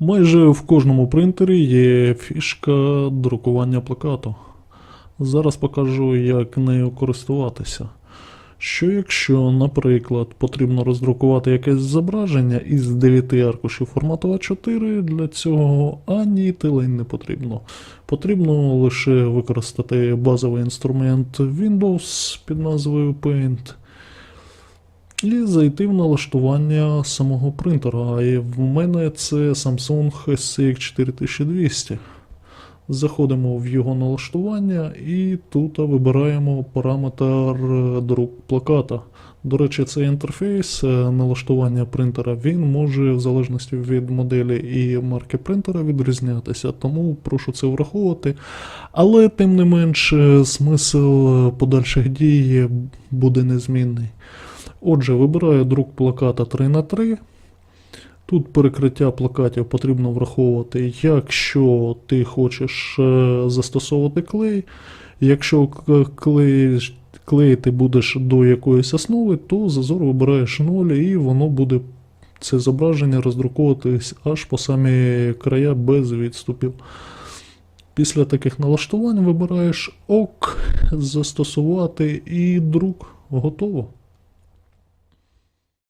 Майже в кожному принтері є фішка друкування плакату. Зараз покажу, як нею користуватися. Що якщо, наприклад, потрібно роздрукувати якесь зображення із 9 аркушів формату А4, для цього ані тилень не потрібно. Потрібно лише використати базовий інструмент Windows під назвою Paint і зайти в налаштування самого принтера. І в мене це Samsung SCX 4200. Заходимо в його налаштування і тут вибираємо параметр друк плаката. До речі, цей інтерфейс е, налаштування принтера він може в залежності від моделі і марки принтера відрізнятися, тому прошу це враховувати. Але тим не менш, е, смисл подальших дій буде незмінний. Отже, вибираю друк плаката 3 на 3 Тут перекриття плакатів потрібно враховувати, якщо ти хочеш е, застосовувати клей. Якщо к- клей, клеїти будеш до якоїсь основи, то зазор вибираєш 0 і воно буде це зображення роздруковуватись аж по самі края без відступів. Після таких налаштувань вибираєш ок, застосувати і друк. Готово.